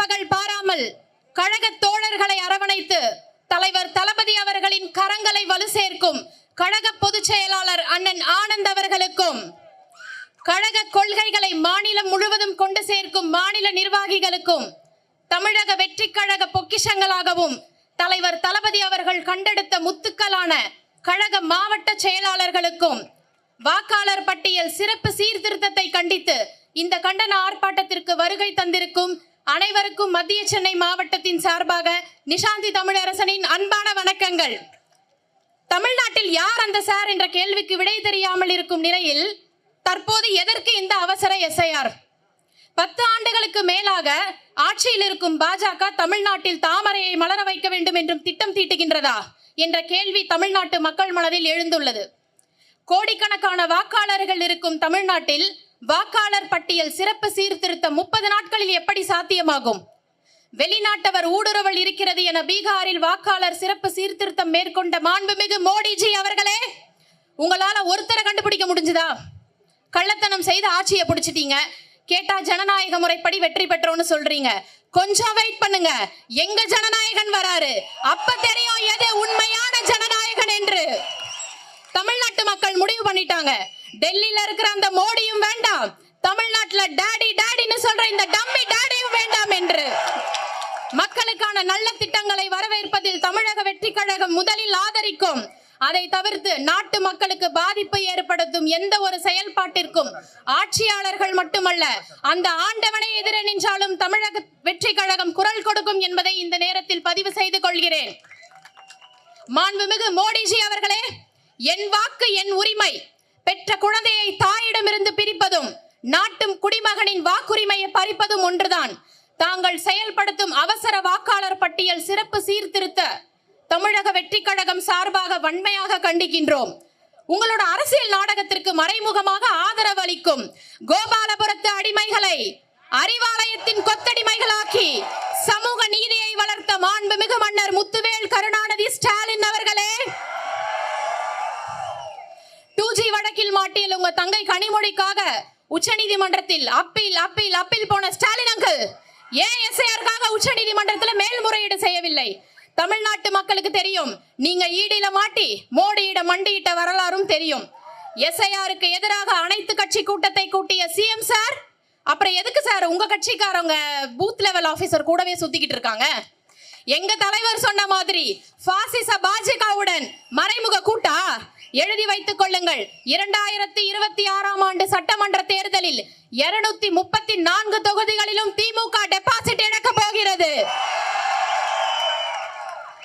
பகல் பாராமல் கழக தோழர்களை அரவணைத்து தலைவர் தளபதி அவர்களின் கரங்களை வலு சேர்க்கும் கழக பொதுச் செயலாளர் அண்ணன் ஆனந்த் அவர்களுக்கும் கழக கொள்கைகளை மாநிலம் முழுவதும் கொண்டு சேர்க்கும் மாநில நிர்வாகிகளுக்கும் தமிழக வெற்றி கழக பொக்கிஷங்களாகவும் தலைவர் தளபதி அவர்கள் கண்டெடுத்த முத்துக்களான கழக மாவட்ட செயலாளர்களுக்கும் வாக்காளர் பட்டியல் சிறப்பு சீர்திருத்தத்தை கண்டித்து இந்த கண்டன ஆர்ப்பாட்டத்திற்கு வருகை தந்திருக்கும் அனைவருக்கும் மத்திய சென்னை மாவட்டத்தின் சார்பாக நிஷாந்தி தமிழரசனின் அன்பான வணக்கங்கள். தமிழ்நாட்டில் யார் அந்த சார் என்ற கேள்விக்கு விடை தெரியாமல் இருக்கும் நிலையில் தற்போது எதற்கு இந்த அவசர எஸ்ஐஆர்? பத்து ஆண்டுகளுக்கு மேலாக ஆட்சியில் இருக்கும் பாஜக தமிழ்நாட்டில் தாமரையை மலர வைக்க வேண்டும் என்றும் திட்டம் தீட்டுகின்றதா என்ற கேள்வி தமிழ்நாட்டு மக்கள் மனதில் எழுந்துள்ளது. கோடிக்கணக்கான வாக்காளர்கள் இருக்கும் தமிழ்நாட்டில் வாக்காளர் பட்டியல் சிறப்பு சீர்திருத்தம் முப்பது நாட்களில் எப்படி சாத்தியமாகும்? வெளிநாட்டவர் ஊடுருவல் இருக்கிறது என பீகாரில் வாக்காளர் சிறப்பு சீர்திருத்தம் மேற்கொண்ட மாண்புமிகு மோடிஜி அவர்களே உங்களால ஒருத்தரை கண்டுபிடிக்க முடிஞ்சுதா? கள்ளத்தனம் செய்து ஆட்சியை பிடிச்சிட்டீங்க. கேட்டா ஜனநாயக முறைப்படி வெற்றி பெற்றோம்னு சொல்றீங்க. கொஞ்சம் வெயிட் பண்ணுங்க. எங்க ஜனநாயகன் வராரு? அப்ப தெரியும் எது உண்மையான ஜனநாயகன் என்று. தமிழ்நாட்டு மக்கள் முடிவு பண்ணிட்டாங்க. டெல்லியில இருக்கிற அந்த மோடியும் வேண்டாம். தமிழ்நாட்டுல டாடி டாடின்னு சொல்ற இந்த டம்மி டாடியும் வேண்டாம் என்று. மக்களுக்கான நல்ல திட்டங்களை வரவேற்பதில் தமிழக வெற்றி கழகம் முதலில் ஆதரிக்கும். அதை தவிர்த்து நாட்டு மக்களுக்கு பாதிப்பை ஏற்படுத்தும் எந்த ஒரு செயல்பாட்டிற்கும் ஆட்சியாளர்கள் மட்டுமல்ல அந்த ஆண்டவனை எதிர நின்றாலும் தமிழக வெற்றி கழகம் குரல் கொடுக்கும் என்பதை இந்த நேரத்தில் பதிவு செய்து கொள்கிறேன். மாண்புமிகு மோடிஜி அவர்களே என் வாக்கு என் உரிமை பெற்ற குழந்தையை தாயிடமிருந்து பிரிப்பதும் நாட்டும் குடிமகனின் வாக்குரிமையை பறிப்பதும் ஒன்றுதான். தாங்கள் செயல்படுத்தும் அவசர வாக்காளர் பட்டியல் சிறப்பு சீர்திருத்த தமிழக வெற்றி கழகம் சார்பாக வன்மையாக கண்டிக்கின்றோம். உங்களோட அரசியல் நாடகத்திற்கு மறைமுகமாக ஆதரவு அளிக்கும் கோபாலபுரத்து அடிமைகளை அறிவாலயத்தின் கொத்தடிமைகளாக்கி சமூக நீதியை வளர்த்த மாண்புமிகு மன்னர் முத்துவேல் கருணாநிதி ஸ்டாலின் அவர்களே டூ ஜி வழக்கில் மாட்டியில் உங்க தங்கை கனிமொழிக்காக உச்சநீதிமன்றத்தில் அப்பீல் அப்பீல் அப்பீல் போன ஸ்டாலின் அங்கிள். ஏன் எஸ்ஐஆருக்காக உச்சநீதிமன்றத்தில் மேல்முறையீடு செய்யவில்லை. தமிழ்நாட்டு மக்களுக்கு தெரியும். நீங்க ஈடில மாட்டி மோடியிட மண்டியிட்ட வரலாறும் தெரியும். எஸ்ஐஆருக்கு எதிராக அனைத்து கட்சி கூட்டத்தை கூட்டிய சிஎம் சார் அப்புறம் எதுக்கு சார் உங்க கட்சிக்காரங்க பூத் லெவல் ஆபீசர் கூடவே சுத்திக்கிட்டு இருக்காங்க? எங்க தலைவர் சொன்ன மாதிரி பாசிச பாஜகவுடன் மறைமுக கூட்டா? எழுதி வைத்துக் கொள்ளுங்கள். இரண்டாயிரத்தி இருபத்தி ஆறாம் ஆண்டு சட்டமன்ற தேர்தலில் இருநூத்தி முப்பத்தி நான்கு தொகுதிகளிலும் திமுக டெபாசிட் இழக்க போகிறது.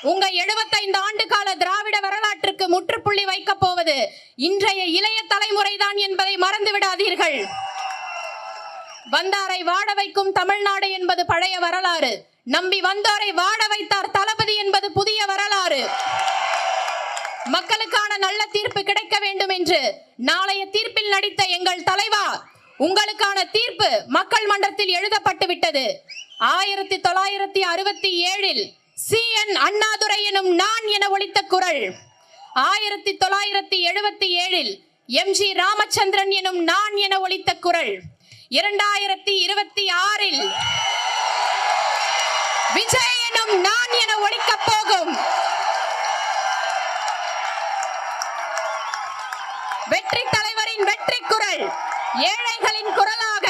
உங்க 75 ஆண்டு கால திராவிட வரலாற்றுக்கு முற்றுப்புள்ளி வைக்க போவது இன்றைய இளைய தலைமுறைதான் என்பதை மறந்து விடாதீர்கள். வந்தாரை வாழ வைக்கும் தமிழ்நாடு என்பது பழைய வரலாறு. நம்பி வந்தோரை வாட வைத்தார் தளபதி என்பது புதிய வரலாறு. மக்களுக்கான நல்ல தீர்ப்பு கிடைக்க வேண்டும் என்று நாளைய தீர்ப்பில் நடித்த எங்கள் தலைவா உங்களுக்கான தீர்ப்பு மக்கள் மன்றத்தில் எழுதப்பட்டு விட்டது. ஆயிரத்தி தொள்ளாயிரத்தி அறுபத்தி ஏழில் சி. என். அண்ணாதுரை எனும் நான் என ஒழித்த குரல். ஆயிரத்தி தொள்ளாயிரத்தி எழுபத்தி ஏழில் எம். ஜி. ராமச்சந்திரன் எனும் நான் என ஒழித்த குரல். இரண்டாயிரத்தி இருபத்தி ஆறில் விஜய் எனும் நான் என ஒலிக்கப் போகும். வெற்றி தலைவரின் வெற்றி குரல் ஏழைகளின் குரலாக.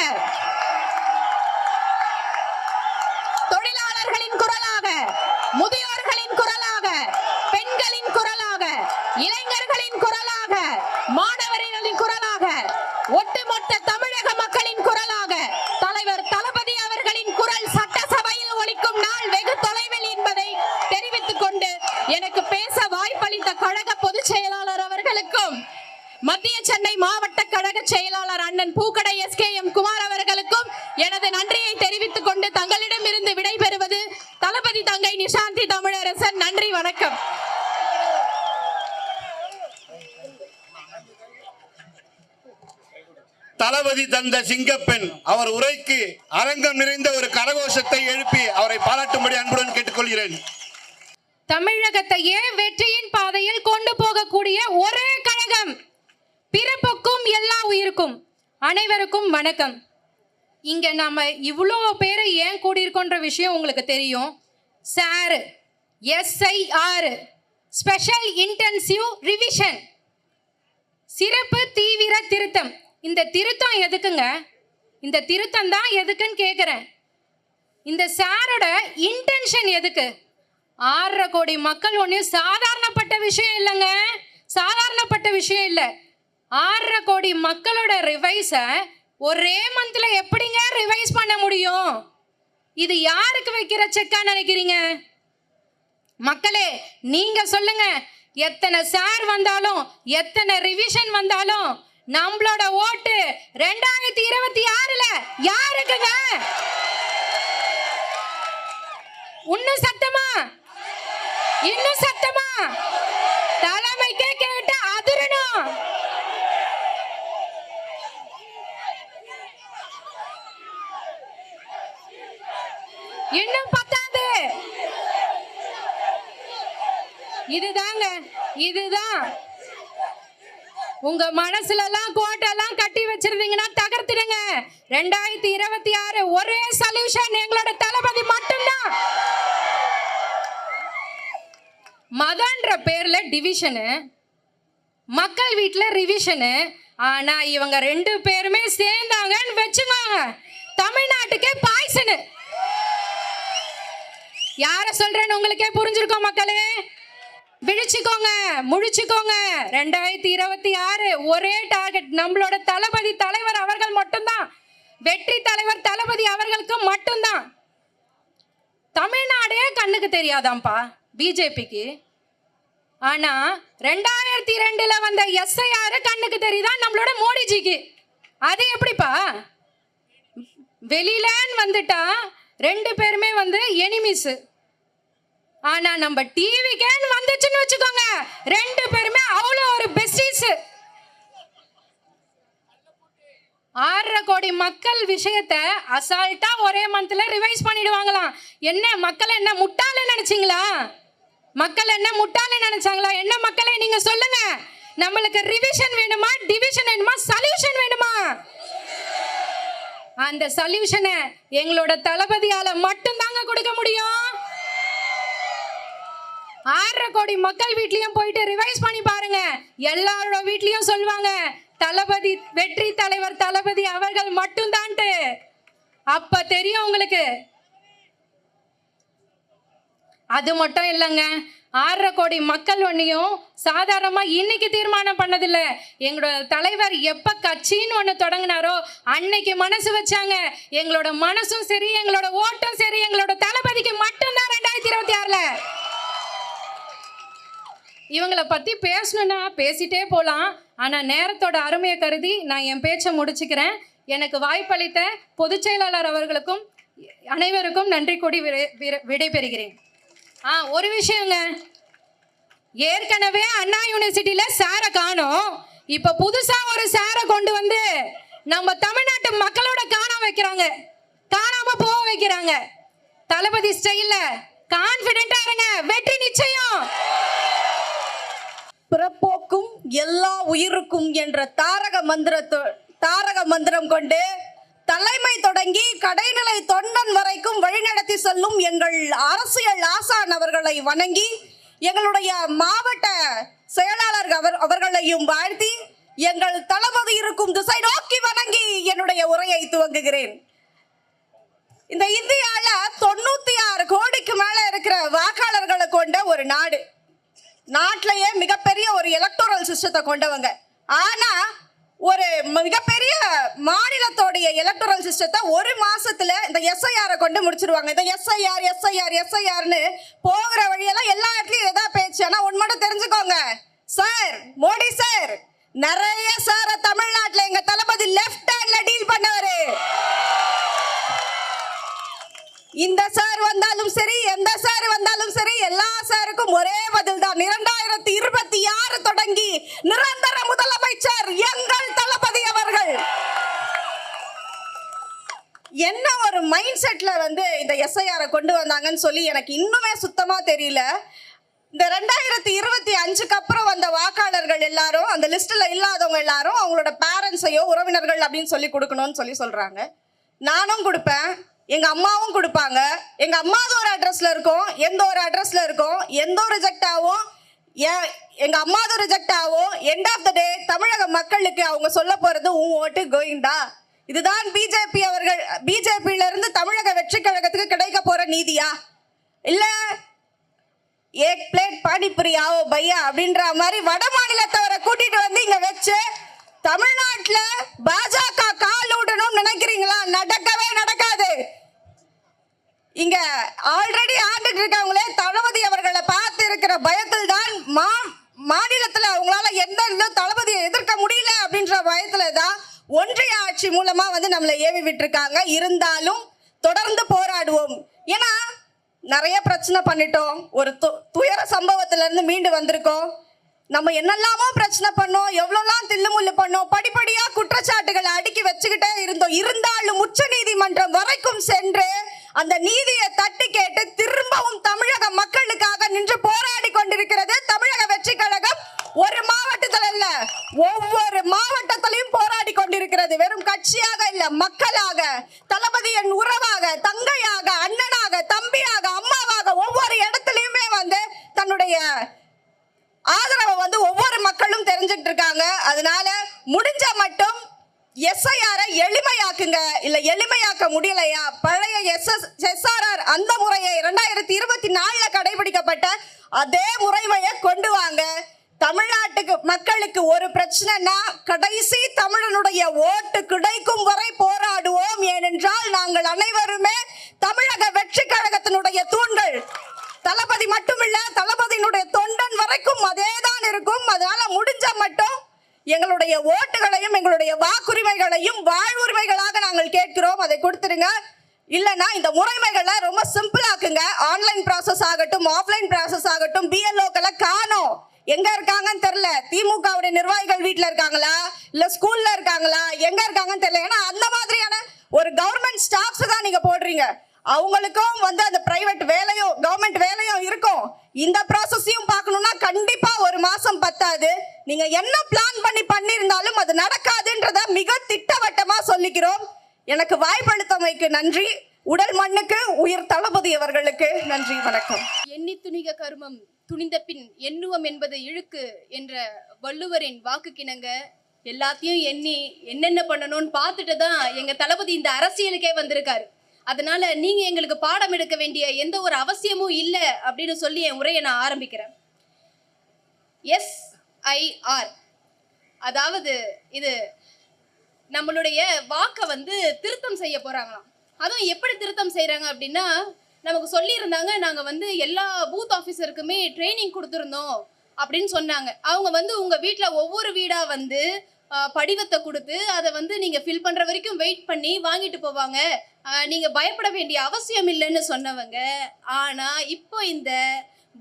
தொழிலாளர்களின் குரலாக முதியோர்களின் குரலாக பெண்களின் குரலாக இளைஞர்களின் குரலாக மாணவர்களின் குரலாக ஒட்டு எனக்கு பேச வாய்ப்பளித்த கழக பொதுச் செயலாளர் அவர்களுக்கும் மத்திய சென்னை மாவட்ட கழக செயலாளர் அண்ணன் பூக்கடை எஸ் கே எம் குமார் அவர்களுக்கும் எனது நன்றியை தெரிவித்துக் கொண்டு தங்களிடமிருந்து விடைபெறுவது தளபதி தங்கை நிஷாந்தி தமிழரசன். நன்றி வணக்கம். தளபதி தந்த சிங்கப்பெண் அவர் உரைக்கு அரங்கம் நிறைந்த ஒரு கரகோஷத்தை எழுப்பி அவரை பாராட்டும்படி அன்புடன் கேட்டுக்கொள்கிறேன். தமிழகத்தையே வெற்றியின் பாதையில் கொண்டு போகக்கூடிய ஒரே கழகம். பிறப்புக்கும் எல்லா உயிருக்கும். அனைவருக்கும் வணக்கம். இங்க நம்ம இவ்வளோ பேர் ஏன் கூடியிருக்கோன்ற விஷயம் உங்களுக்கு தெரியும். Sir SIR special intensive revision சிறப்பு தீவிர திருத்தம். இந்த திருத்தம் எதுக்குங்க? இந்த திருத்தம் தான் எதுக்குன்னு கேட்குறேன் இந்த சாரோட இன்டென்ஷன் எதுக்கு? ஆறரை கோடி மக்கள் ஒன்றும் சாதாரணப்பட்ட விஷயம் இல்லைங்க. சாதாரணப்பட்ட விஷயம் இல்லை. ஆறரை கோடி மக்களோட ரிவைஸை ஒரே மந்த்ல எப்படிங்க ரிவைஸ் பண்ண முடியும்? இது யாருக்கு வைக்கிற செக்கா நினைக்கிறீங்க? மக்களே நீங்க சொல்லுங்க. எத்தனை சார் வந்தாலும் எத்தனை ரிவிஷன் வந்தாலும் நம்மளோட ஓட்டு ரெண்டாயிரத்தி இருபத்தி ஆறுல யாருக்குங்க? இன்னும் சத்தமா? இன்னும் சத்தமா? தலைமைக்கே கேட்டு அதிரணும் இன்னும் பத்தாது. இதுதாங்க இதுதான். உங்க மனசுல எல்லாம் கோட்டை எல்லாம் கட்டி வச்சிருந்தீங்கன்னா தகர்த்திடுங்க. ரெண்டாயிரத்தி இருபத்தி ஆறு ஒரே சொல்யூஷன் எங்களோட தளபதி மட்டும்தான் மதன்ற பேர்ல டிவிஷனு மக்கள் வீட்டில் ரிவிஷனு ஆனா இவங்க ரெண்டு பேருமே சேர்ந்தாங்கன்னு வச்சுக்கோங்க. தமிழ்நாட்டுக்கே பாய்சனு யார சொல்றேன்னு உங்களுக்கே புரிஞ்சிருக்கோம் மக்களே? விழிச்சுக்கோங்க முழிச்சுக்கோங்க. ரெண்டாயிரத்தி இருபத்தி ஆறு ஒரே டார்கெட் நம்மளோட தளபதி தலைவர் அவர்கள் மட்டும்தான். வெற்றி தலைவர் தளபதி அவர்களுக்கு மட்டும்தான். தமிழ்நாடே கண்ணுக்கு தெரியாதாம்ப்பா பிஜேபிக்கு ஆனா ரெண்டாயிரத்தி ரெண்டுல வந்த எஸ்ஐஆர் கண்ணுக்கு தெரியுதா? நம்மளோட மோடிஜிக்கு. அது எப்படிப்பா? வெளியிலன்னு வந்துட்டா ரெண்டு பேருமே வந்து எனிமிஸ் ஆனா நம்ம டிவிக்கேன்னு வந்துச்சுன்னு வச்சுக்கோங்க. ரெண்டு பேருமே அவ்வளோ ஒரு பெஸ்டிஸ் ஆறரை கோடி மக்கள் விஷயத்த அசால்ட்டா ஒரே மந்த்ல ரிவைஸ் பண்ணிடுவாங்களாம். என்ன மக்கள் என்ன முட்டாள நினைச்சிங்களா? மக்கள் என்ன முட்டாளே நினைச்சாங்களா என்ன மக்களே நீங்க சொல்லுங்க. நம்மளுக்கு ரிவிஷன் வேணுமா டிவிஷன் வேணுமா சொல்யூஷன் வேணுமா? அந்த சொல்யூஷனை எங்களோட தளபதியால மட்டும்தாங்க கொடுக்க முடியும். ஆறரை கோடி மக்கள் வீட்லயும் போயிட்டு ரிவைஸ் பண்ணி பாருங்க. எல்லாரோட வீட்லயும் சொல்லுவாங்க தளபதி வெற்றி தலைவர் தளபதி அவர்கள் மட்டும்தான்ட்டு. அப்ப தெரியும் உங்களுக்கு அது மட்டும் இல்லைங்க. ஆறரை கோடி மக்கள் ஒன்றையும் சாதாரணமாக இன்னைக்கு தீர்மானம் பண்ணதில்லை. எங்களோட தலைவர் எப்போ கட்சின்னு ஒன்று தொடங்கினாரோ அன்னைக்கு மனசு வச்சாங்க. எங்களோட மனசும் சரி எங்களோட ஓட்டும் சரி எங்களோட தளபதிக்கு மட்டும்தான் ரெண்டாயிரத்தி இருபத்தி ஆறில். இவங்கள பற்றி பேசணுன்னா பேசிட்டே போகலாம் ஆனால் நேரத்தோட அருமையை கருதி நான் என் பேச்சை முடிச்சுக்கிறேன். எனக்கு வாய்ப்பளித்த பொதுச் செயலாளர் அவர்களுக்கும் அனைவருக்கும் நன்றி கூடி விடை- விடைபெறுகிறேன். ஆ ஒரு விஷயங்க ஏற்கனவே அண்ணா யூனிவர்சிட்டியில சாரை காணும். இப்ப புதுசா ஒரு சாரை கொண்டு வந்து நம்ம தமிழ்நாட்டு மக்களோட காணாம வைக்கிறாங்க. காணாம போக வைக்கிறாங்க. தளபதி ஸ்டைல்ல கான்பிடென்டா இருங்க. வெற்றி நிச்சயம். பிறப்போக்கும் எல்லா உயிருக்கும் என்ற தாரக மந்திரத்தோ தாரக மந்திரம் கொண்டு தலைமை தொடங்கி கடைநிலை தொண்டன் வரைக்கும் வழிநடத்தி செல்லும் எங்கள் அரசியல் ஆசான் அவர்களை வணங்கி எங்களுடைய மாவட்ட செயலாளர் அவர் அவர்களையும் வாழ்த்தி எங்கள் தளபதி இருக்கும் திசை நோக்கி வணங்கி என்னுடைய உரையை துவங்குகிறேன். இந்த இந்தியால தொண்ணூத்தி ஆறு கோடிக்கு மேல இருக்கிற வாக்காளர்களை கொண்ட ஒரு நாடு. நாட்டிலேயே மிகப்பெரிய ஒரு எலக்டோரல் சிஸ்டத்தை கொண்டவங்க. ஆனா ஒரு மிகப்பெரிய மாநிலத்தோடைய எலக்டோரல் சிஸ்டத்தை ஒரு மாசத்துல இந்த எஸ்ஐஆரை கொண்டு முடிச்சிருவாங்க. இந்த எஸ்ஐஆர் எஸ்ஐஆர் எஸ்ஐஆர்னு போகிற வழியெல்லாம் எல்லா இடத்துலயும் எதா பேச்சு. ஆனா ஒன்று மட்டும் தெரிஞ்சுக்கோங்க. சார் மோடி சார் நிறைய சார தமிழ்நாட்டுல எங்க தளபதி லெஃப்ட் ஹேண்ட்ல டீல் பண்ணவரு. இந்த சார் வந்தாலும் சரி எந்த சார் வந்தாலும் சரி எல்லா சாருக்கும் ஒரே பதில் தான் இரண்டாயிரத்தி இருபத்தி ஆறு தொடங்கி நிரந்தர முதலமைச்சர் எங்கள் தளபதி அவர்கள். என்ன ஒரு மைண்ட் செட்ல வந்து இந்த எஸ்ஐஆரை கொண்டு வந்தாங்கன்னு சொல்லி எனக்கு இன்னுமே சுத்தமா தெரியல. இந்த ரெண்டாயிரத்தி இருபத்தி அஞ்சுக்கு அப்புறம் வந்த வாக்காளர்கள் எல்லாரும் அந்த லிஸ்ட்ல இல்லாதவங்க எல்லாரும் அவங்களோட பேரண்ட்ஸையோ உறவினர்கள் அப்படின்னு சொல்லி கொடுக்கணும்னு சொல்லி சொல்றாங்க. நானும் கொடுப்பேன். எங்கள் அம்மாவும் கொடுப்பாங்க. எங்கள் அம்மாவது ஒரு அட்ரஸில் இருக்கும். எந்த ஒரு அட்ரஸில் இருக்கும். எந்த ஒரு ரிஜெக்ட் ஆகும் ஏன் அம்மாவது ரிஜெக்ட் ஆகும் எண்ட் ஆஃப் த டே தமிழக மக்களுக்கு அவங்க சொல்ல போகிறது உன் ஓட்டு கோயிண்டா இதுதான் பிஜேபி அவர்கள் பிஜேபியிலிருந்து தமிழக வெற்றி கழகத்துக்கு கிடைக்க போகிற நீதியா? இல்லை ஏக் பிளேட் பானிபுரி ஆவோ பையா அப்படின்ற மாதிரி வட மாநிலத்தவரை கூட்டிகிட்டு வந்து இங்கே வச்சு தமிழ்நாட்டுல பாஜக கால் விடணும்னு நினைக்கிறீங்களா? நடக்கவே நடக்காது. இங்க ஆல்ரெடி ஆண்டுட்டு இருக்கவங்களே தளபதி அவர்களை பார்த்து இருக்கிற பயத்தில் தான் மா மாநிலத்துல அவங்களால எந்த இதுவும் தளபதியை எதிர்க்க முடியல அப்படின்ற பயத்துல தான் ஒன்றிய ஆட்சி மூலமா வந்து நம்மளை ஏவி விட்டுருக்காங்க. இருந்தாலும் தொடர்ந்து போராடுவோம். ஏன்னா நிறைய பிரச்சனை பண்ணிட்டோம். ஒரு து- துயர சம்பவத்திலேருந்து மீண்டு வந்திருக்கோம். நம்ம என்னெல்லாமோ பிரச்சனை பண்ணோம் எவ்வளோலாம் தில்லுமுள்ளு பண்ணோம் படிப்படியாக குற்றச்சாட்டுகளை அடுக்கி வச்சுக்கிட்டே இருந்தோம். இருந்தாலும் உச்ச நீதிமன்றம் வரைக்கும் சென்று அந்த நீதியை தட்டி கேட்டு திரும்பவும் தமிழக மக்களுக்காக நின்று போராடி கொண்டிருக்கிறது தமிழக வெற்றி கழகம். ஒரு மாவட்டத்தில் இல்ல ஒவ்வொரு மாவட்டத்திலையும் போராடி கொண்டிருக்கிறது. வெறும் கட்சியாக இல்ல மக்களாக தளபதியின் உறவாக தங்கையாக அண்ணனாக தம்பியாக அம்மாவாக ஒவ்வொரு இடத்துலயுமே வந்து தன்னுடைய ஆதரவை வந்து ஒவ்வொரு மக்களும் தெரிஞ்சுட்டு இருக்காங்க. அதனால முடிஞ்ச மட்டும் எஸ்ஐஆரை எளிமையாக்குங்க. இல்ல எளிமையாக்க முடியலையா? பழைய எஸ்எஸ் எஸ்ஆர்ஆர் அந்த முறையை இரண்டாயிரத்தி இருபத்தி நாலுல கடைபிடிக்கப்பட்ட அதே முறைமையை கொண்டு வாங்க. தமிழ்நாட்டுக்கு மக்களுக்கு ஒரு பிரச்சனைனா கடைசி தமிழனுடைய ஓட்டு கிடைக்கும் வரை போராடுவோம். ஏனென்றால் நாங்கள் அனைவருமே தமிழக வெற்றி கழகத்தினுடைய தூண்கள். தளபதி மட்டுமில்ல தளபதியினுடைய தொண்டன் வரைக்கும் அதே தான் இருக்கும். அதனால முடிஞ்ச மட்டும் எங்களுடைய ஓட்டுகளையும் எங்களுடைய வாக்குரிமைகளையும் வாழ்வுரிமைகளாக நாங்கள் கேட்கிறோம். அதை கொடுத்துருங்க. இல்லைன்னா இந்த முறைமைகளை ரொம்ப சிம்பிளாக்குங்க ஆன்லைன் ப்ராசஸ் ஆகட்டும் ஆஃப்லைன் ப்ராசஸ் ஆகட்டும் பிஎல்ஓக்களை காணோம். எங்க இருக்காங்கன்னு தெரியல. திமுகவுடைய நிர்வாகிகள் வீட்டில் இருக்காங்களா? இல்ல ஸ்கூல்ல இருக்காங்களா? எங்க இருக்காங்கன்னு தெரியல. ஏன்னா அந்த மாதிரியான ஒரு கவர்மெண்ட் ஸ்டாஃப்ஸ் தான் நீங்க போடுறீங்க. அவங்களுக்கும் வந்து அந்த பிரைவேட் வேலையும் கவர்மெண்ட் வேலையும் இருக்கும். இந்த ப்ராசஸையும் பார்க்கணும்னா கண்டிப்பா ஒரு மாசம் பத்தாது. நீங்க என்ன பிளான் பண்ணி பண்ணியிருந்தாலும் அது நடக்காதுன்றத மிக திட்டவட்டமா சொல்லிக்கிறோம். எனக்கு வாய்ப்பளித்தமைக்கு நன்றி. உடல் மண்ணுக்கு உயிர் தளபதி அவர்களுக்கு நன்றி வணக்கம். எண்ணி துணிக கருமம் துணிந்த பின் எண்ணுவம் என்பது இழுக்கு என்ற வள்ளுவரின் வாக்குக்கிணங்க எல்லாத்தையும் எண்ணி என்னென்ன பண்ணணும்னு பார்த்துட்டு தான் எங்க தளபதி இந்த அரசியலுக்கே வந்திருக்காரு. அதனால நீங்க எங்களுக்கு பாடம் எடுக்க வேண்டிய எந்த ஒரு அவசியமும் இல்லை அப்படின்னு சொல்லி என் உரையை நான் ஆரம்பிக்கிறேன். எஸ்ஐஆர் அதாவது இது நம்மளுடைய வாக்கை வந்து திருத்தம் செய்ய போறாங்களாம். அதுவும் எப்படி திருத்தம் செய்யறாங்க அப்படின்னா நமக்கு சொல்லியிருந்தாங்க நாங்க வந்து எல்லா பூத் ஆஃபீஸருக்குமே ட்ரைனிங் கொடுத்துருந்தோம் அப்படின்னு சொன்னாங்க. அவங்க வந்து உங்க வீட்டில் ஒவ்வொரு வீடா வந்து படிவத்தை கொடுத்து அதை வந்து நீங்கள் ஃபில் பண்ணுற வரைக்கும் வெயிட் பண்ணி வாங்கிட்டு போவாங்க. நீங்கள் பயப்பட வேண்டிய அவசியம் இல்லைன்னு சொன்னவங்க. ஆனால் இப்போ இந்த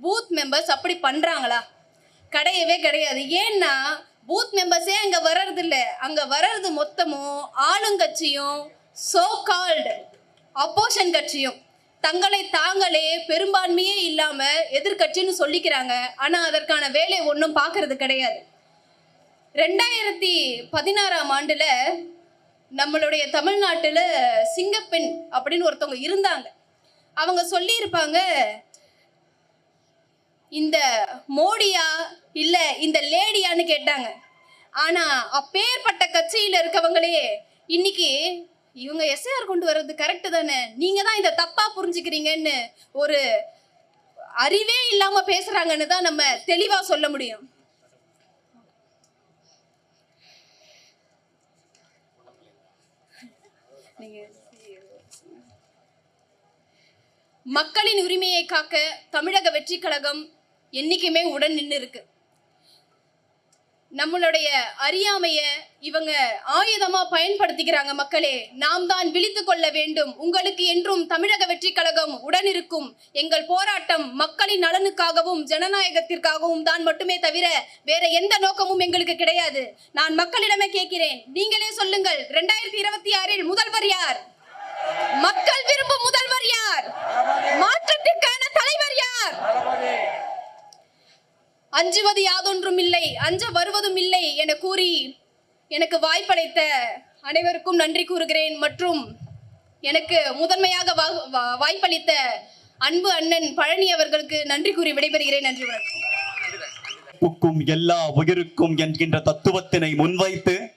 பூத் மெம்பர்ஸ் அப்படி பண்ணுறாங்களா கிடையவே கிடையாது. ஏன்னா பூத் மெம்பர்ஸே அங்கே வர்றது அங்கே வர்றது மொத்தமும் ஆளுங்கட்சியும் சோ கால்டு அப்போஷன் கட்சியும். தங்களை தாங்களே பெரும்பான்மையே இல்லாமல் எதிர்க்கட்சின்னு சொல்லிக்கிறாங்க. ஆனால் அதற்கான வேலை ஒன்றும் பார்க்கறது கிடையாது. ரெண்டாயிரத்தி பதினாறாம் ஆண்டுல நம்மளுடைய தமிழ்நாட்டில் சிங்கப்பெண் அப்படின்னு ஒருத்தவங்க இருந்தாங்க. அவங்க சொல்லியிருப்பாங்க இந்த மோடியா இல்லை இந்த லேடியான்னு கேட்டாங்க. ஆனா அப்பேற்பட்ட கட்சியில் இருக்கவங்களே இன்னைக்கு இவங்க எஸ்ஆர் கொண்டு வர்றது கரெக்டு தானே? நீங்க தான் இதை தப்பா புரிஞ்சுக்கிறீங்கன்னு ஒரு அறிவே இல்லாம பேசுறாங்கன்னு தான் நம்ம தெளிவா சொல்ல முடியும் நீங்க மக்களின் உரிமையை காக்க தமிழக வெற்றி கழகம் என்னைக்குமே உடன் நின்று இருக்கு. நம்மளுடைய அறியாமைய இவங்க ஆயுதமா பயன்படுத்திக்கிறாங்க மக்களே. நாம் தான் விழித்து கொள்ள வேண்டும். உங்களுக்கு என்றும் தமிழக வெற்றி கழகம் உடன் இருக்கும். எங்கள் போராட்டம் மக்களின் நலனுக்காகவும் ஜனநாயகத்திற்காகவும் தான் மட்டுமே தவிர வேற எந்த நோக்கமும் எங்களுக்கு கிடையாது. நான் மக்களிடமே கேட்கிறேன். நீங்களே சொல்லுங்கள். ரெண்டாயிரத்தி இருபத்தி ஆறில் முதல்வர் யார்? மக்கள் விரும்பும் முதல்வர் யார்? மாற்றத்திற்கான தலைவர் யார்? அஞ்சுவது யாதொன்றும் இல்லை அஞ்ச வருவதும் இல்லை என கூறி எனக்கு வாய்ப்பளித்த அனைவருக்கும் நன்றி கூறுகிறேன். மற்றும் எனக்கு முதன்மையாக வா- வாய்ப்பளித்த அன்பு அண்ணன் பழனி அவர்களுக்கு நன்றி கூறி விடைபெறுகிறேன். நன்றி வணக்கம். எல்லா உயிருக்கும் என்கின்ற தத்துவத்தினை முன்வைத்து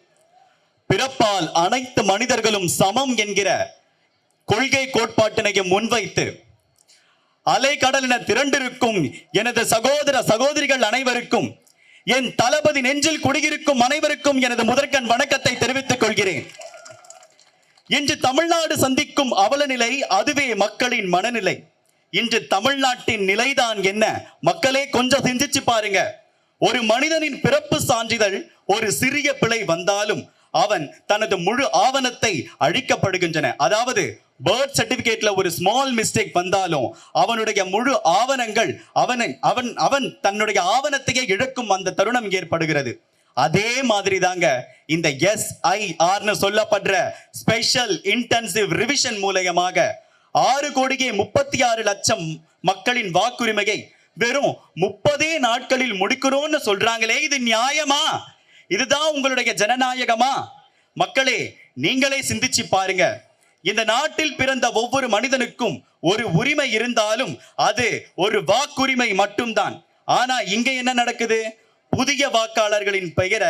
பிறப்பால் அனைத்து மனிதர்களும் சமம் என்கிற கொள்கை கோட்பாட்டினையும் முன்வைத்து அலை கடலின திரண்டிருக்கும் எனது சகோதர சகோதரிகள் அனைவருக்கும் என் தளபதி நெஞ்சில் குடியிருக்கும் அனைவருக்கும் எனது முதற்கண் வணக்கத்தை தெரிவித்துக் கொள்கிறேன். இன்று தமிழ்நாடு சந்திக்கும் அவல நிலை அதுவே மக்களின் மனநிலை. இன்று தமிழ்நாட்டின் நிலைதான் என்ன? மக்களே கொஞ்சம் சிந்திச்சு பாருங்க. ஒரு மனிதனின் பிறப்பு சான்றிதழ் ஒரு சிறிய பிழை வந்தாலும் அவன் தனது முழு ஆவணத்தை அழிக்கப்படுகின்றன. அதாவது பேர்த் சர்டிபிகேட்ல ஒரு ஸ்மால் மிஸ்டேக் வந்தாலும் அவனுடைய முழு ஆவணங்கள் அவனை அவன் அவன் தன்னுடைய ஆவணத்தையே இழக்கும் அந்த தருணம் ஏற்படுகிறது. அதே மாதிரி தாங்க இந்த எஸ்ஐஆர்னு சொல்லப்படுற ஸ்பெஷல் இன்டென்சிவ் ரிவிஷன் மூலயமாக ஆறு கோடியே முப்பத்தி ஆறு லட்சம் மக்களின் வாக்குரிமையை வெறும் முப்பதே நாட்களில் முடிக்கிறோம்னு சொல்றாங்களே இது நியாயமா? இதுதான் உங்களுடைய ஜனநாயகமா? மக்களே நீங்களே சிந்திச்சு பாருங்க. இந்த நாட்டில் பிறந்த ஒவ்வொரு மனிதனுக்கும் ஒரு உரிமை இருந்தாலும் அது ஒரு வாக்குரிமை மட்டும்தான். ஆனா இங்க என்ன நடக்குது? புதிய வாக்காளர்களின் பெயரை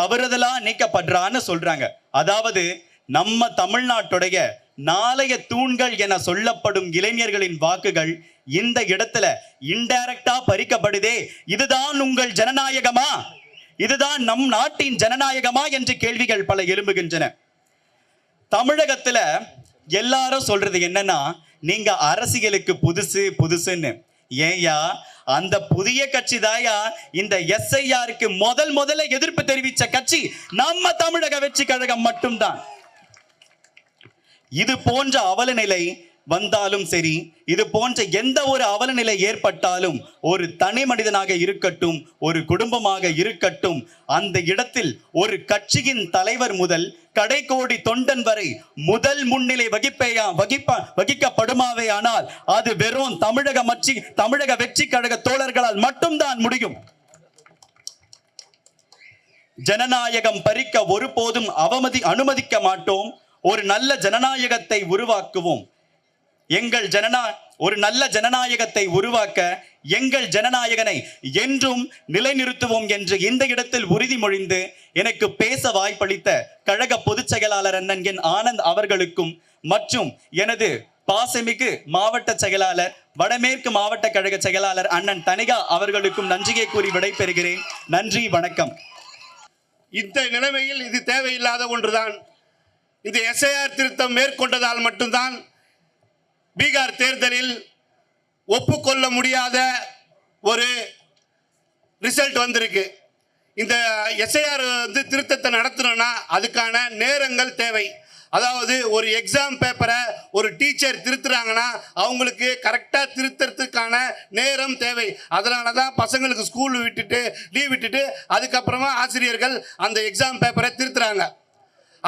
தவறுதலா நீக்கப்படுறான்னு சொல்றாங்க. அதாவது நம்ம தமிழ்நாட்டுடைய நாளைய தூண்கள் என சொல்லப்படும் இளைஞர்களின் வாக்குகள் இந்த இடத்துல இன்டைரக்டா பறிக்கப்படுதே. இதுதான் உங்கள் ஜனநாயகமா? இதுதான் நம் நாட்டின் ஜனநாயகமா என்று கேள்விகள் பல எழும்புகின்றன. தமிழகத்துல எல்லாரும் சொல்றது என்னன்னா நீங்க அரசியலுக்கு புதுசு புதுசுன்னு. ஏயா அந்த புதிய கட்சி தாயா இந்த எஸ்ஐஆருக்கு முதல் முதல்ல எதிர்ப்பு தெரிவித்த கட்சி நம்ம தமிழக வெற்றி கழகம் மட்டும்தான். இது போன்ற அவலநிலை வந்தாலும் சரி இது போன்ற எந்த ஒரு அவலநிலை ஏற்பட்டாலும் ஒரு தனி மனிதனாக இருக்கட்டும் ஒரு குடும்பமாக இருக்கட்டும் அந்த இடத்தில் ஒரு கட்சியின் தலைவர் முதல் கடைக்கோடி தொண்டன் வரை முதல் முன்னிலை வகிப்பேயா வகிப்ப வகிக்கப்படுமாவே ஆனால் அது வெறும் தமிழக மச்சி தமிழக வெற்றி கழக தோழர்களால் மட்டும்தான் முடியும். ஜனநாயகம் பறிக்க ஒருபோதும் அவமதி அனுமதிக்க மாட்டோம். ஒரு நல்ல ஜனநாயகத்தை உருவாக்குவோம். எங்கள் ஜனநா ஒரு நல்ல ஜனநாயகத்தை உருவாக்க எங்கள் ஜனநாயகனை என்றும் நிலைநிறுத்துவோம் என்று இந்த இடத்தில் உறுதிமொழிந்து எனக்கு பேச வாய்ப்பளித்த கழக பொதுச் செயலாளர் அண்ணன் என் ஆனந்த் அவர்களுக்கும் மற்றும் எனது பாசமிகு மாவட்ட செயலாளர் வடமேற்கு மாவட்ட கழக செயலாளர் அண்ணன் தனிகா அவர்களுக்கும் நன்றியை கூறி விடைபெறுகிறேன். நன்றி வணக்கம். இந்த நிலைமையில் இது தேவையில்லாத ஒன்றுதான். இந்த எஸ்ஐஆர் திருத்தம் மேற்கொண்டதால் மட்டும்தான் பீகார் தேர்தலில் ஒப்புக்கொள்ள முடியாத ஒரு ரிசல்ட் வந்திருக்கு. இந்த எஸ்ஐஆர் வந்து திருத்தத்தை நடத்தணும்னா அதுக்கான நேரங்கள் தேவை. அதாவது ஒரு எக்ஸாம் பேப்பரை ஒரு டீச்சர் திருத்துறாங்கன்னா அவங்களுக்கு கரெக்டாக திருத்துறதுக்கான நேரம் தேவை. அதனால தான் பசங்களுக்கு ஸ்கூல் விட்டுட்டு லீவ் விட்டுட்டு அதுக்கப்புறமா ஆசிரியர்கள் அந்த எக்ஸாம் பேப்பரை திருத்துறாங்க.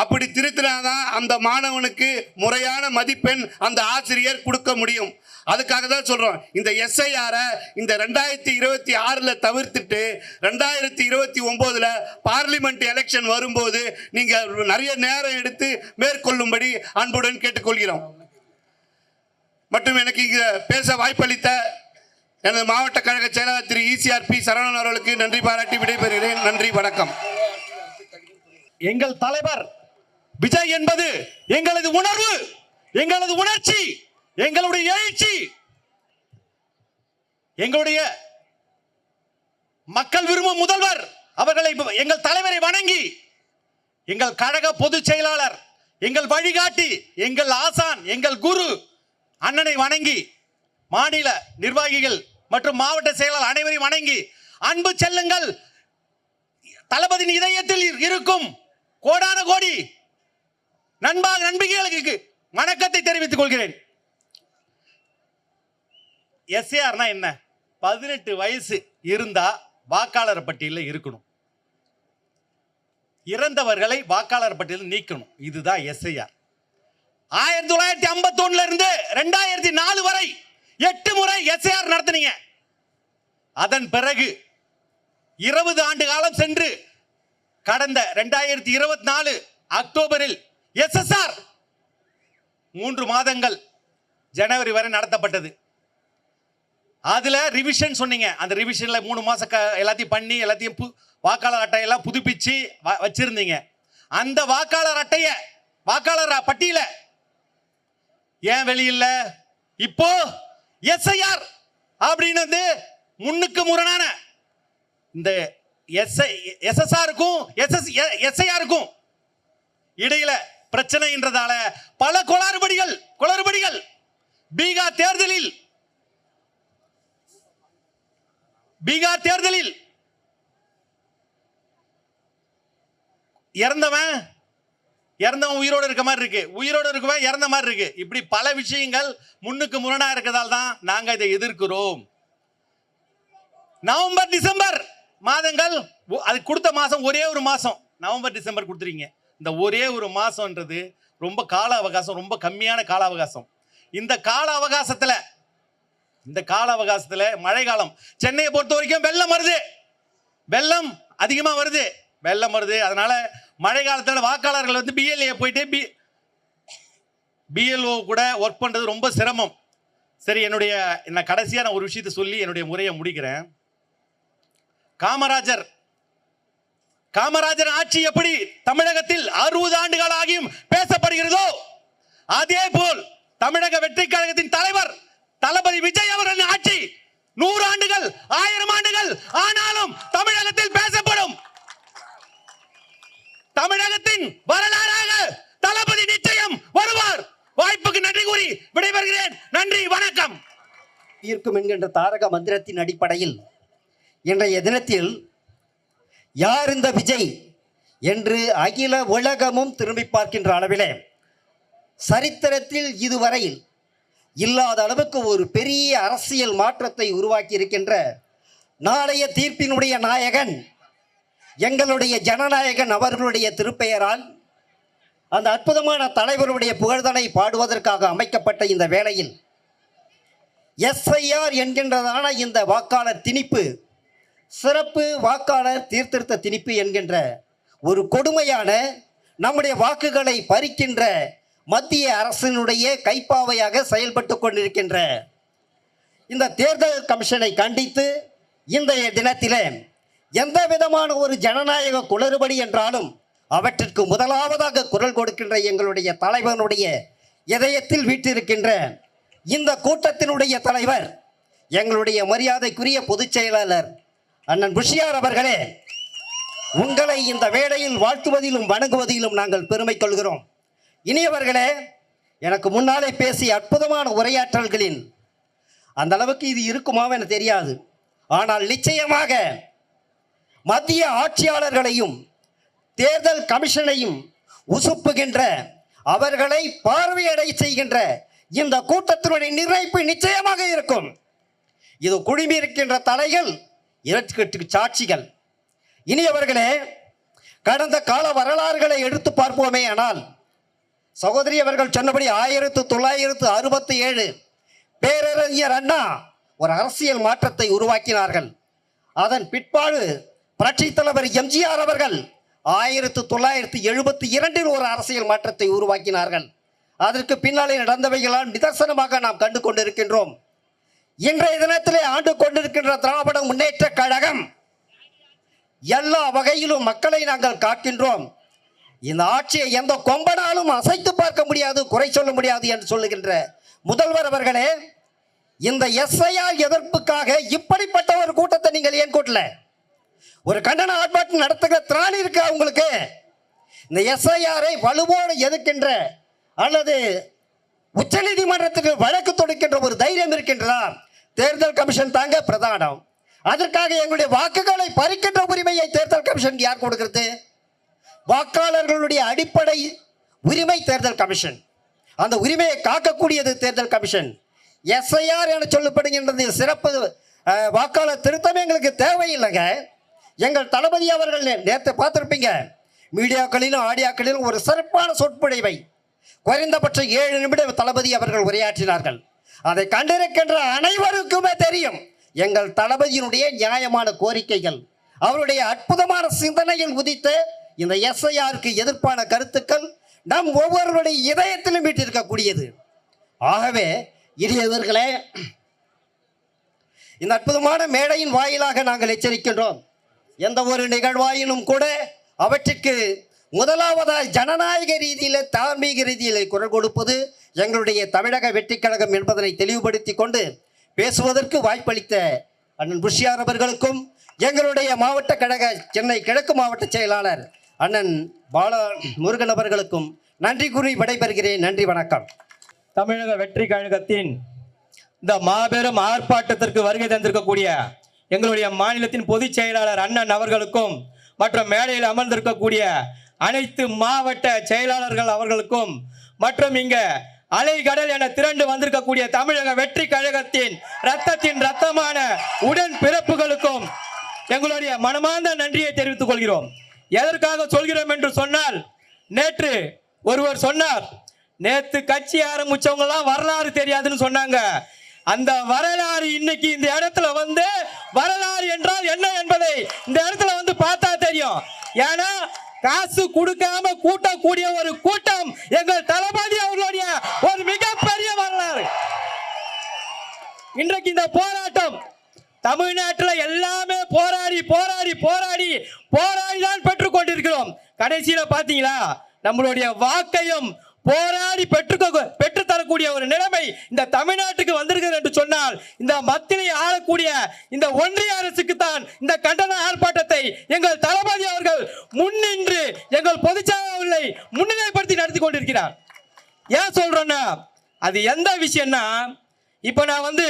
அப்படி திருத்தினாதான் அந்த மாணவனுக்கு முறையான மதிப்பெண் அந்த ஆசிரியர் கொடுக்க முடியும். அதுக்காக தான் சொல்றோம். இந்த எஸ்ஐஆரை இந்த ரெண்டாயிரத்தி இருபத்தி ஆறில் தவிர்த்துட்டு ரெண்டாயிரத்தி இருபத்தி ஒம்போதில் பார்லிமெண்ட் எலெக்ஷன் வரும்போது நீங்க நிறைய நேரம் எடுத்து மேற்கொள்ளும்படி அன்புடன் கேட்டுக்கொள்கிறோம். மற்றும் எனக்கு இங்க பேச வாய்ப்பளித்த எனது மாவட்ட கழக செயலாளர் திரு இசிஆர்பி சரவணன் அவர்களுக்கு நன்றி பாராட்டி விடைபெறுகிறேன். நன்றி வணக்கம். எங்கள் தலைவர் விஜய் என்பது எங்களது உணர்வு எங்களது உணர்ச்சி எங்களுடைய எழுச்சி. எங்களுடைய மக்கள் விரும்பும் முதல்வர் அவர்களை எங்கள் தலைவரை வணங்கி எங்கள் கழக பொதுச் செயலாளர் எங்கள் வழிகாட்டி எங்கள் ஆசான் எங்கள் குரு அண்ணனை வணங்கி மாநில நிர்வாகிகள் மற்றும் மாவட்ட செயலாளர் அனைவரையும் வணங்கி அன்பு செல்லுங்கள். தளபதியின் இதயத்தில் இருக்கும் கோடான கோடி நண்பாக நண்பிகளுக்கு வணக்கத்தை தெரிவித்துக் கொள்கிறேன். எஸ்ஏஆர்னா என்ன? பதினெட்டு வயசு இருந்தா வாக்காளர் பட்டியலில் இருக்கணும். இறந்தவர்களை வாக்காளர் பட்டியலில் நீக்கணும். இதுதான் எஸ்ஐஆர் ஆயிரத்தி தொள்ளாயிரத்தி ஐம்பத்தி இருந்து ரெண்டாயிரத்தி நாலு வரை எட்டு முறை எஸ்ஐஆர் நடத்தினீங்க. அதன் பிறகு இருபது ஆண்டு காலம் சென்று கடந்த ரெண்டாயிரத்தி இருபத்தி நாலு அக்டோபரில் எஸ்எஸ்ஆர் மூன்று மாதங்கள் ஜனவரி வரை நடத்தப்பட்டது அதுல ரிவிஷன் சொன்னீங்க அந்த ரிவிஷன்ல மூணு மாசம் க எல்லாத்தையும் பண்ணி எல்லாத்தையும் பு வாக்காளர் அட்டையெல்லாம் புதுப்பிச்சு வ- வச்சிருந்தீங்க அந்த வாக்காளர் அட்டைய வாக்காளர் பட்டியல ஏன் வெளியில் இப்போ எஸ்ஐஆர் அப்படின்னு வந்து முன்னுக்கு முரணான இந்த எஸ்ஐ எஸ்எஸ்ஆருக்கும் எஸ்எஸ் எஸ்ஐஆருக்கும் இடையில பிரச்சனைன்றதால பல குளறுபடிகள் குளறுபடிகள். பீகார் தேர்தலில் பீகார் தேர்தலில் இறந்தவன் இறந்தவன் உயிரோடு இருக்க மாதிரி இருக்கு. உயிரோடு இருக்கவன் இறந்த மாதிரி இருக்கு. இப்படி பல விஷயங்கள் முன்னுக்கு முரணா இருக்கிறதால் தான் நாங்க இதை எதிர்க்கிறோம். நவம்பர் டிசம்பர் மாதங்கள் ஒ- அது கொடுத்த மாதம் ஒரே ஒரு மாதம். நவம்பர் டிசம்பர் கொடுத்துருங்க இந்த ஒரே ஒரு மாதம்ன்றது ரொம்ப கால அவகாசம் ரொம்ப கம்மியான கால அவகாசம். இந்த கால அவகாசத்தில் இந்த கால அவகாசத்தில் மழை காலம் சென்னையை பொறுத்த வரைக்கும் வெள்ளம் வருது. வெள்ளம் அதிகமாக வருது. வெள்ளம் வருது. அதனால மழை காலத்தில் வாக்காளர்கள் வந்து பிஎல்ஏ போயிட்டு பி பிஎல்ஓ கூட ஒர்க் பண்ணுறது ரொம்ப சிரமம். சரி என்னுடைய நான் கடைசியாக நான் ஒரு விஷயத்தை சொல்லி என்னுடைய முறையை முடிக்கிறேன். காமராஜர் காமராஜர் ஆட்சி எப்படி தமிழகத்தில் அறுபது ஆண்டுகள் ஆகியும் பேசப்படுகிறதோ அதே போல் தமிழக வெற்றி கழகத்தின் தலைவர் தளபதி விஜய் அவர்களின் ஆட்சி நூறு ஆண்டுகள் ஆயிரம் ஆண்டுகள் ஆனாலும் தமிழகத்தில் பேசப்படும். தமிழகத்தின் வரலாறாக தளபதி நிச்சயம் வருவார். வாய்ப்புக்கு நன்றி கூறி விடைபெறுகிறேன். நன்றி வணக்கம். இருக்கும் என்கின்ற தாரக மந்திரத்தின் அடிப்படையில் இன்றைய தினத்தில் யார் இந்த விஜய் என்று அகில உலகமும் திரும்பி பார்க்கின்ற அளவிலே சரித்திரத்தில் இதுவரையில் இல்லாத அளவுக்கு ஒரு பெரிய அரசியல் மாற்றத்தை உருவாக்கி இருக்கின்ற நாளைய தீர்ப்பினுடைய நாயகன் எங்களுடைய ஜனநாயகன் அவர்களுடைய திருப்பெயரால் அந்த அற்புதமான தலைவருடைய புகழ்தனை பாடுவதற்காக அமைக்கப்பட்ட இந்த வேளையில் எஸ்ஐஆர் என்கின்றதான இந்த வாக்காளர் திணிப்பு சிறப்பு வாக்காளர் தீர்த்திருத்த திணிப்பு என்கின்ற ஒரு கொடுமையான நம்முடைய வாக்குகளை பறிக்கின்ற மத்திய அரசினுடைய கைப்பாவையாக செயல்பட்டு கொண்டிருக்கின்ற இந்த தேர்தல் கமிஷனை கண்டித்து இன்றைய தினத்திலே எந்த விதமான ஒரு ஜனநாயக குளறுபடி என்றாலும் அவற்றிற்கு முதலாவதாக குரல் கொடுக்கின்ற எங்களுடைய தலைவனுடைய இதயத்தில் வீற்றிருக்கின்ற இந்த கூட்டத்தினுடைய தலைவர் எங்களுடைய மரியாதைக்குரிய பொதுச் செயலாளர் அண்ணன் புஷியார் அவர்களே உங்களை இந்த வேளையில் வாழ்த்துவதிலும் வணங்குவதிலும் நாங்கள் பெருமை கொள்கிறோம். இனியவர்களே எனக்கு முன்னாலே பேசிய அற்புதமான உரையாற்றல்களின் அந்த அளவுக்கு இது இருக்குமா என தெரியாது. ஆனால் நிச்சயமாக மத்திய ஆட்சியாளர்களையும் தேர்தல் கமிஷனையும் உசுப்புகின்ற அவர்களை பார்வையடை செய்கின்ற இந்த கூட்டத்தினுடைய நிர்ணயிப்பு நிச்சயமாக இருக்கும். இது குழுமி இருக்கின்ற தலைகள் இரட்டுக்கட்டுக்கு சாட்சிகள். இனியவர்களே கடந்த கால வரலாறுகளை எடுத்து பார்ப்போமே ஆனால் சகோதரி அவர்கள் சொன்னபடி ஆயிரத்து தொள்ளாயிரத்து அறுபத்தி ஏழு பேரறிஞர் அண்ணா ஒரு அரசியல் மாற்றத்தை உருவாக்கினார்கள். அதன் பிற்பாடு புரட்சி தலைவர் எம்ஜிஆர் அவர்கள் ஆயிரத்து தொள்ளாயிரத்து எழுபத்தி இரண்டில் ஒரு அரசியல் மாற்றத்தை உருவாக்கினார்கள். அதற்கு பின்னாலே நடந்தவைகளால் நிதர்சனமாக நாம் கண்டு கொண்டிருக்கின்றோம் இன்றைய தினத்திலே ஆண்டு கொண்டிருக்கின்ற திராவிட முன்னேற்ற கழகம் எல்லா வகையிலும் மக்களை நாங்கள் காக்கின்றோம். இந்த ஆட்சியை எந்த கொம்பனாலும் அசைத்து பார்க்க முடியாது குறை சொல்ல முடியாது என்று சொல்லுகின்ற முதல்வர் அவர்களே இந்த எஸ்ஐஆர் எதிர்ப்புக்காக இப்படிப்பட்ட ஒரு கூட்டத்தை நீங்கள் ஏன் கூட்டல? ஒரு கண்டன ஆர்ப்பாட்டம் நடத்துகிற திராணி இருக்கா உங்களுக்கு? இந்த எஸ்ஐஆரை வலுவோடு எதிர்க்கின்ற அல்லது உச்சநீதிமன்றத்துக்கு வழக்கு தொடுக்கின்ற ஒரு தைரியம் இருக்கின்றதா? தேர்தல் கமிஷன் தாங்க பிரதானம். அதற்காக எங்களுடைய வாக்குகளை பறிக்கின்ற உரிமையை தேர்தல் கமிஷன் யார் கொடுக்கிறது? வாக்காளர்களுடைய அடிப்படை உரிமை தேர்தல் கமிஷன். அந்த உரிமையை காக்கக்கூடியது தேர்தல் கமிஷன். எஸ்ஐஆர் என சொல்லப்படுகின்றது. சிறப்பு வாக்காளர் திருத்தம் எங்களுக்கு தேவையில்லைங்க. எங்கள் தளபதி அவர்கள் நேற்று பார்த்துருப்பீங்க. மீடியாக்களிலும் ஆடியோக்களிலும் ஒரு சிறப்பான சொற்பொழிவை குறைந்தபட்சம் ஏழு நிமிடம் தளபதி அவர்கள் உரையாற்றினார்கள். அதை கண்டிருக்கின்ற அனைவருக்குமே தெரியும் எங்கள் தளபதியினுடைய நியாயமான கோரிக்கைகள் அவருடைய அற்புதமான சிந்தனையில் உதித்த இந்த எஸ்ஐஆருக்கு எதிர்ப்பான கருத்துக்கள் நம் ஒவ்வொருவருடைய இதயத்திலும் வீட்டிருக்கக்கூடியது ஆகவே இளையவர்களே இந்த அற்புதமான மேடையின் வாயிலாக நாங்கள் எச்சரிக்கின்றோம். எந்த ஒரு நிகழ்வாயினும் கூட அவற்றிற்கு முதலாவதாய் ஜனநாயக ரீதியில் தார்மீக ரீதியில் குரல் கொடுப்பது எங்களுடைய தமிழக வெற்றிக்கழகம் என்பதனை தெளிவுபடுத்தி கொண்டு பேசுவதற்கு வாய்ப்பளித்த அண்ணன் புஷியார் அவர்களுக்கும் எங்களுடைய மாவட்ட கழக சென்னை கிழக்கு மாவட்ட செயலாளர் அண்ணன் பால முருகன் அவர்களுக்கும் நன்றி கூறி விடைபெறுகிறேன். நன்றி வணக்கம். தமிழக வெற்றி கழகத்தின் இந்த மாபெரும் ஆர்ப்பாட்டத்திற்கு வருகை தந்திருக்கக்கூடிய எங்களுடைய மாநிலத்தின் பொதுச் செயலாளர் அண்ணன் அவர்களுக்கும் மற்றும் மேடையில் அமர்ந்திருக்கக்கூடிய அனைத்து மாவட்ட செயலாளர்கள் அவர்களுக்கும் மற்றும் இங்க அலைகடல் என திரண்டு வந்திருக்கக்கூடிய தமிழக வெற்றி கழகத்தின் ரத்தத்தின் ரத்தமான உடன் பிறப்புகளுக்கும் எங்களுடைய மனமார்ந்த நன்றியை தெரிவித்துக் கொள்கிறோம். எதற்காக சொல்கிறோம் என்று சொன்னால் நேற்று ஒருவர் சொன்னார் நேத்து கட்சி ஆரம்பிச்சவங்க எல்லாம் வரலாறு தெரியாதுன்னு சொன்னாங்க. அந்த வரலாறு இன்னைக்கு இந்த இடத்துல வந்து வரலாறு என்றால் என்ன என்பதை இந்த இடத்துல வந்து பார்த்தா தெரியும். ஏன்னா காசு கொடுக்காம கூட்டக்கூடிய ஒரு கூட்டம் எங்கள் தளபதி அவர்களுடைய ஒரு மிகப்பெரிய வரலாறு. இன்றைக்கு இந்த போராட்டம் தமிழ்நாட்டில் எல்லாமே போராடி போராடி போராடி போராடி தான் பெற்றுக் கொண்டிருக்கிறோம். கடைசியில் பாத்தீங்களா? நம்மளுடைய வாக்கையும் போராடி பெற்றுக்க பெற்று தரக்கூடிய ஒரு நிலைமை இந்த தமிழ்நாட்டுக்கு வந்திருக்கிறது என்று சொன்னால் இந்த மத்தியை ஆளக்கூடிய இந்த ஒன்றிய அரசுக்கு தான் இந்த கண்டன ஆர்ப்பாட்டத்தை எங்கள் தளபதி அவர்கள் முன்னின்று எங்கள் பொதுச்செயலாளர்களை முன்னிலைப்படுத்தி நடத்தி கொண்டிருக்கிறார். ஏன் சொல்றேன்னா அது எந்த விஷயம்னா இப்போ நான் வந்து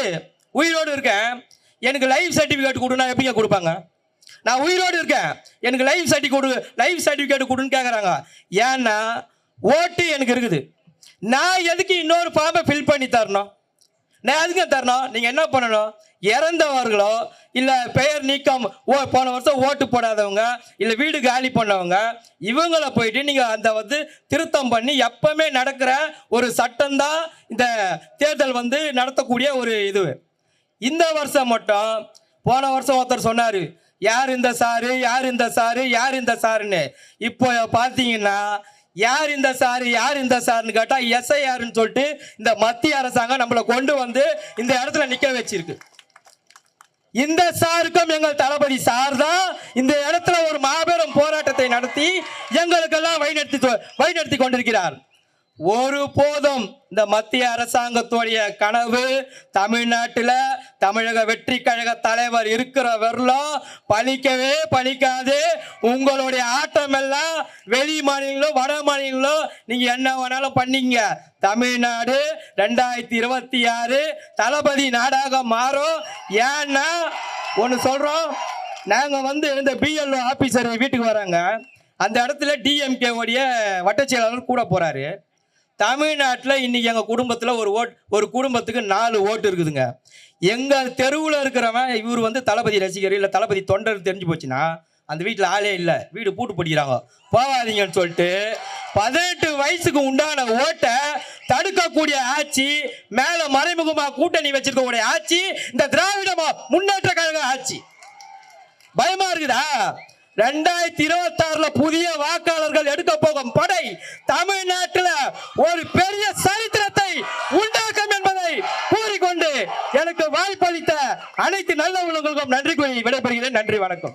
உயிரோடு இருக்கேன். எனக்கு லைஃப் சர்டிஃபிகேட் கொடுனா எப்படிங்க கொடுப்பாங்க? நான் உயிரோடு இருக்கேன். எனக்கு லைஃப் சர்டிஃபிகேட் லைஃப் சர்டிஃபிகேட் கொடுன்னு கேட்குறாங்க ஏன்னா ஓட்டு எனக்கு இருக்குது. நான் எதுக்கு இன்னொரு ஃபார்மை ஃபில் பண்ணி தரணும்? நான் எதுக்கு தரணும்? நீங்கள் என்ன பண்ணணும்? இறந்தவர்களோ இல்லை பெயர் நீக்கம் ஓ போன வருஷம் ஓட்டு போடாதவங்க இல்லை வீடு காலி பண்ணவங்க இவங்கள போயிட்டு நீங்கள் அந்த வந்து திருத்தம் பண்ணி எப்பவுமே நடக்கிற ஒரு சட்டம்தான் இந்த தேர்தல் வந்து நடத்தக்கூடிய ஒரு இது. இந்த வருஷம் மட்டும் போன வருஷம் ஒருத்தர் சொன்னார் யார் இந்த சாரு? யார் இந்த சாரு? யார் இந்த சாருன்னு? இப்போ பார்த்தீங்கன்னா யார் இந்த சார் யார் இந்த சாருன்னு கேட்டால் எஸ்ஐஆர்னு சொல்லிட்டு இந்த மத்திய அரசாங்கம் நம்மளை கொண்டு வந்து இந்த இடத்துல நிற்க வச்சிருக்கு. இந்த சாருக்கும் எங்கள் தளபதி சார் தான் இந்த இடத்துல ஒரு மாபெரும் போராட்டத்தை நடத்தி எங்களுக்கெல்லாம் வழிநடத்தி வழிநடத்தி கொண்டிருக்கிறார். ஒரு போதும் இந்த மத்திய அரசாங்கத்துடைய கனவு. தமிழ்நாட்டில் தமிழக வெற்றி கழக தலைவர் இருக்கிற வரலும் பழிக்கவே பழிக்காது உங்களுடைய ஆட்டம் எல்லாம் வெளி மாநிலங்களோ வட மாநிலங்களோ நீங்க என்ன வேணாலும் பண்ணீங்க. தமிழ்நாடு ரெண்டாயிரத்தி இருபத்தி ஆறு தளபதி நாடாக மாறும். ஏன்னா ஒன்று சொல்றோம் நாங்க வந்து இந்த பிஎல்ஓ ஆபீசர் வீட்டுக்கு வராங்க அந்த இடத்துல டிஎம்கே உடைய வட்டச் செயலாளர் கூட போறாரு. தமிழ்நாட்டில் இன்றைக்கி எங்கள் குடும்பத்தில் ஒரு ஓட் ஒரு குடும்பத்துக்கு நாலு ஓட்டு இருக்குதுங்க. எங்கள் தெருவில் இருக்கிறவன் இவர் வந்து தளபதி ரசிகர் இல்லை தளபதி தொண்டர் தெரிஞ்சு போச்சுன்னா அந்த வீட்டில் ஆளே இல்லை. வீடு பூட்டு பிடிக்கிறாங்க. போகாதீங்கன்னு சொல்லிட்டு பதினெட்டு வயசுக்கு உண்டான ஓட்டை தடுக்கக்கூடிய ஆட்சி மேல மறைமுகமா கூட்டணி வச்சிருக்கக்கூடிய ஆட்சி இந்த திராவிட முன்னேற்ற கழக ஆட்சி. பயமா இருக்குதா? ரெண்டாயிரத்தி இருபத்தி ஆறுல புதிய வாக்காளர்கள் எடுக்க போகும் படை தமிழ்நாட்டில் ஒரு பெரிய சரித்திரத்தை உண்டாக்கும் என்பதை கூறிக்கொண்டு எனக்கு வாய்ப்பளித்த அனைத்து நல்ல உள்ளவங்களுக்கும் நன்றி கூறி விடைபெறுகிறேன். நன்றி வணக்கம்.